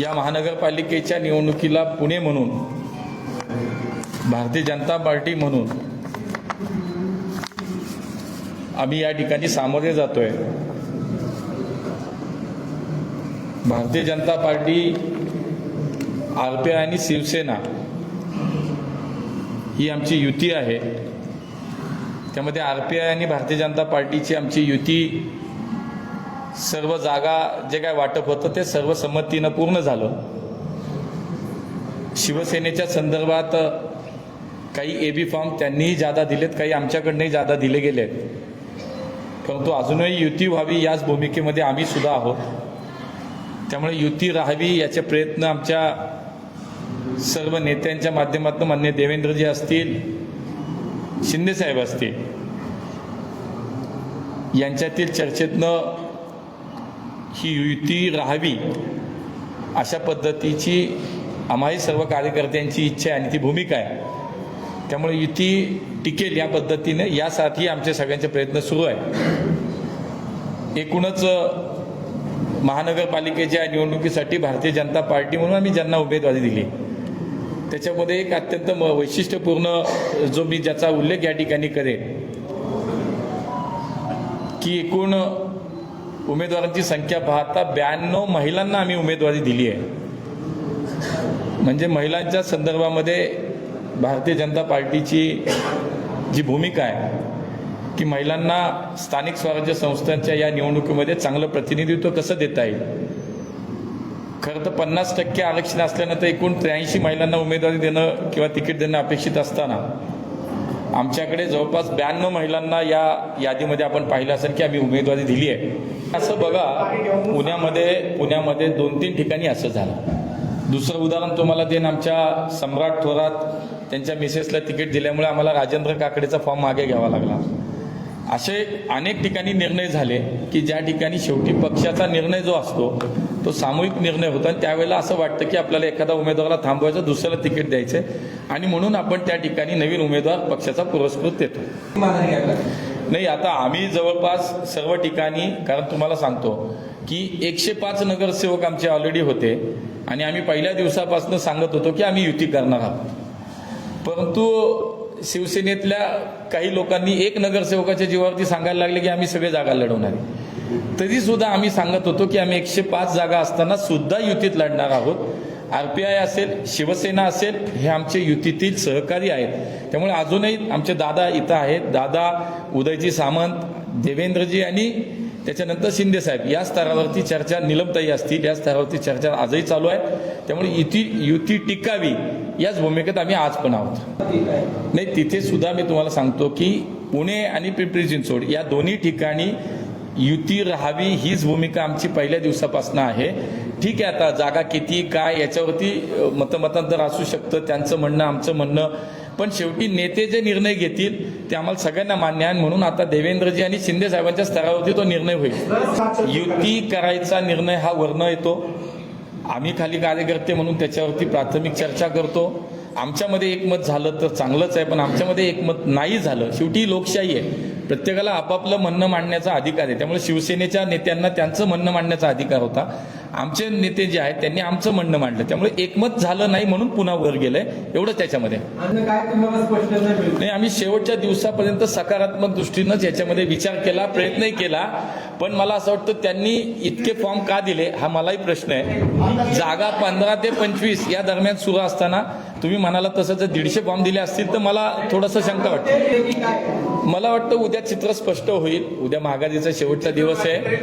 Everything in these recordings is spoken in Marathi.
या महानगरपालिकेच्या निवडणुकीला पुणे म्हणून भारतीय जनता पार्टी म्हणून आम्ही या ठिकाणी सामोरे जातोय. Bharatiya Janata Party R P I आणि शिवसेना ही आमची युती आहे. त्यामध्ये आर पी आय आणि भारतीय जनता पार्टीची आमची युती सर्व जागा जे काय वाटप होतं ते सर्व संमतीनं पूर्ण झालं. शिवसेनेच्या संदर्भात काही ए बी फॉर्म त्यांनीही जादा दिलेत काही आमच्याकडनंही जादा दिले गेले आहेत परंतु अजूनही युती व्हावी याच भूमिकेमध्ये आम्ही सुद्धा आहोत. त्यामुळे युती राहावी याचे प्रयत्न आमच्या सर्व नेत्यांच्या माध्यमातून मान्य देवेंद्रजी असतील शिंदेसाहेब असतील यांच्यातील चर्चेतनं ही युती राहावी अशा पद्धतीची आम्हाही सर्व कार्यकर्त्यांची इच्छा आहे आणि ती भूमिका आहे. त्यामुळे युती टिकेल या पद्धतीने यासाठी आमचे सगळ्यांचे प्रयत्न सुरू आहे. एकूणच महानगरपालिकेच्या निवडणुकीसाठी भारतीय जनता पार्टी म्हणून आम्ही ज्यांना उमेदवारी दिली. त्याच्यामध्ये एक अत्यंत म- वैशिष्ट्यपूर्ण जो मी ज्याचा उल्लेख या ठिकाणी करेन की एकूण उमेदवारांची संख्या पाहता ब्याण्णव महिलांना आम्ही उमेदवारी दिली आहे. म्हणजे महिलांच्या संदर्भामध्ये भारतीय जनता पार्टीची जी भूमिका आहे की महिलांना स्थानिक स्वराज्य संस्थांच्या या निवडणुकीमध्ये चांगलं प्रतिनिधित्व कसं देता येईल? खरं तर पन्नास टक्के आरक्षण असल्यानं तर एकूण त्र्याऐंशी महिलांना उमेदवारी देणं किंवा तिकीट देणं अपेक्षित असताना आमच्याकडे जवळपास ब्याण्णव महिलांना या यादीमध्ये आपण पाहिलं असेल की आम्ही उमेदवारी दिली आहे. असं बघा पुण्यामध्ये पुण्यामध्ये दोन तीन ठिकाणी असं झालं. दुसरं उदाहरण तुम्हाला देईन आमच्या सम्राट थोरात त्यांच्या मिसेसला तिकीट दिल्यामुळे आम्हाला राजेंद्र काकडेचा फॉर्म मागे घ्यावा लागला. असे अनेक ठिकाणी निर्णय झाले की ज्या ठिकाणी शेवटी पक्षाचा निर्णय जो असतो तो सामूहिक निर्णय होता आणि त्यावेळेला असं वाटतं की आपल्याला एखादा उमेदवाराला थांबवायचं दुसऱ्याला तिकीट द्यायचं आणि म्हणून आपण त्या ठिकाणी नवीन उमेदवार पक्षाचा पुरस्कृत देतो. नाही आता आम्ही जवळपास सर्व ठिकाणी कारण तुम्हाला सांगतो की एकशे पाच नगरसेवक आमचे ऑलरेडी होते. आणि आम्ही पहिल्या दिवसापासून सांगत होतो की आम्ही युती करणार आहोत. परंतु शिवसेनेतल्या काही लोकांनी एक नगरसेवकाच्या जीवावरती सांगायला लागले की आम्ही सगळे जागा लढवणार तरीसुद्धा तरी सुद्धा आम्ही सांगत होतो की आम्ही एकशे पाच जागा असताना सुद्धा युतीत लढणार आहोत. आर पी आय असेल शिवसेना असेल हे आमचे युतीतील सहकारी आहेत. त्यामुळे अजूनही आमचे दादा इथं आहेत. दादा उदयजी सामंत देवेंद्रजी आणि त्याच्यानंतर शिंदे साहेब. या स्तरावरती चर्चा निलमताई असतील या स्तरावरती चर्चा आजही चालू आहे. त्यामुळे युती युती टिकावी याच भूमिकेत आम्ही आज पण आहोत. नाही तिथे सुद्धा मी तुम्हाला सांगतो की पुणे आणि पिंपरी चिंचवड या दोन्ही ठिकाणी युती राहावी हीच भूमिका आमची पहिल्या दिवसापासून आहे. ठीक आहे आता जागा किती काय याच्यावरती मतमतांतर असू शकतं त्यांचं म्हणणं आमचं म्हणणं. पण शेवटी नेते जे निर्णय घेतील ते आम्हाला सगळ्यांना मान्य आहे. म्हणून आता देवेंद्रजी आणि शिंदे साहेबांच्या स्तरावरती तो निर्णय होईल. युती करायचा निर्णय हा वर्ण येतो. आम्ही खाली कार्यकर्ते म्हणून त्याच्यावरती प्राथमिक चर्चा करतो. आमच्यामध्ये एकमत झालं तर चांगलंच आहे पण आमच्यामध्ये एकमत नाही झालं. शेवटी लोकशाही आहे. प्रत्येकाला आपापलं म्हणणं मांडण्याचा अधिकार आहे. त्यामुळे शिवसेनेच्या नेत्यांना त्यांचं म्हणणं मांडण्याचा अधिकार होता. आमचे नेते जे आहेत त्यांनी आमचं म्हणणं मांडलं. त्यामुळे एकमत झालं नाही म्हणून पुन्हा वर गेलंय. एवढंच त्याच्यामध्ये. नाही आम्ही शेवटच्या दिवसापर्यंत सकारात्मक दृष्टीनंच याच्यामध्ये विचार केला प्रयत्नही केला. पण मला असं वाटतं त्यांनी इतके फॉर्म का दिले हा मलाही प्रश्न आहे. जागा पंधरा ते पंचवीस या दरम्यान सुरू असताना तुम्ही म्हणाला तसं जर दीडशे बॉम्ब दिले असतील तर मला थोडंसं शंका वाटते. मला वाटतं उद्या चित्र स्पष्ट होईल. उद्या महागाजीचा शेवटचा दिवस आहे.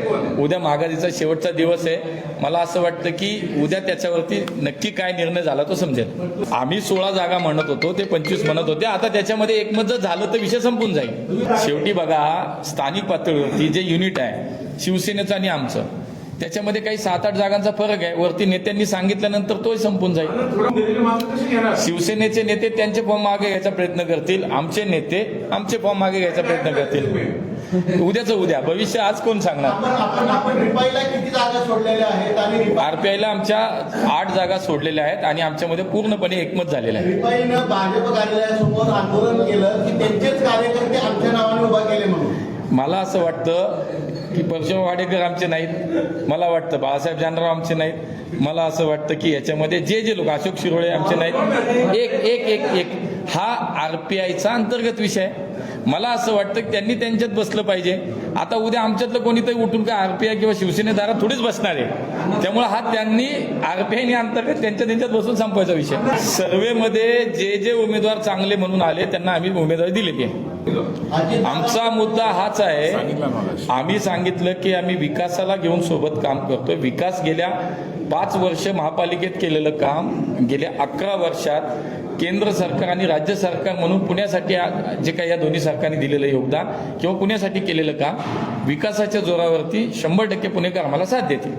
उद्या महागाजीचा शेवटचा दिवस आहे. मला असं वाटतं की उद्या त्याच्यावरती नक्की काय निर्णय झाला तो समजेल. आम्ही सोळा जागा म्हणत होतो ते पंचवीस म्हणत होते. आता त्याच्यामध्ये एकमत जर झालं तर विषय संपून जाईल. शेवटी बघा स्थानिक पातळीवरती जे युनिट आहे शिवसेनेचं आणि आमचं त्याच्यामध्ये काही सात आठ जागांचा फरक आहे. वरती नेत्यांनी सांगितल्यानंतर तोही संपून जाईल. शिवसेनेचे नेते त्यांचे फॉर्म मागे घ्यायचा प्रयत्न करतील. आमचे नेते आमचे फॉर्म मागे घ्यायचा प्रयत्न करतील. उद्याच उद्या. भविष्य आज कोण सांगणार? आरपीआयला आमच्या आठ जागा सोडलेल्या आहेत आणि आमच्यामध्ये पूर्णपणे एकमत झालेलं आहे. भाजप कार्यालयासमोर आंदोलन केलं की त्यांचेच कार्यकर्ते आमच्या नावाने उभा केले म्हणून. मला असं वाटतं की परशुराम वाडेकर आमचे नाहीत. मला वाटतं बाळासाहेब जानराव आमचे नाहीत. मला असं वाटतं की याच्यामध्ये जे जे लोक अशोक शिरोळे आमचे नाहीत. एक एक एक एक. हा आर पी आयचा अंतर्गत विषय मला असं वाटतं की त्यांनी त्यांच्यात बसलं पाहिजे. आता उद्या आमच्यातलं कोणीतरी उठून का आर पी आय किंवा शिवसेनेदारा थोडीच बसणार आहे. त्यामुळे हा त्यांनी आर पी आरपीआयने अंतर्गत त्यांच्या त्यांच्यात बसून संपवायचा विषय. सर्वेमध्ये जे जे उमेदवार चांगले म्हणून आले त्यांना आम्ही उमेदवारी दिलेली आहे. आमचा मुद्दा हाच आहे आम्ही सांगितलं की आम्ही विकासाला घेऊन सोबत काम करतोय. विकास गेल्या पाच वर्ष महापालिकेत केलेलं काम गेल्या अकरा वर्षात केंद्र सरकार आणि राज्य सरकार म्हणून पुण्यासाठी जे काही या दोन्ही सरकारने दिलेलं योगदान किंवा पुण्यासाठी केलेलं काम विकासाच्या जोरावरती शंभर टक्के पुणेकर आम्हाला साथ देतील.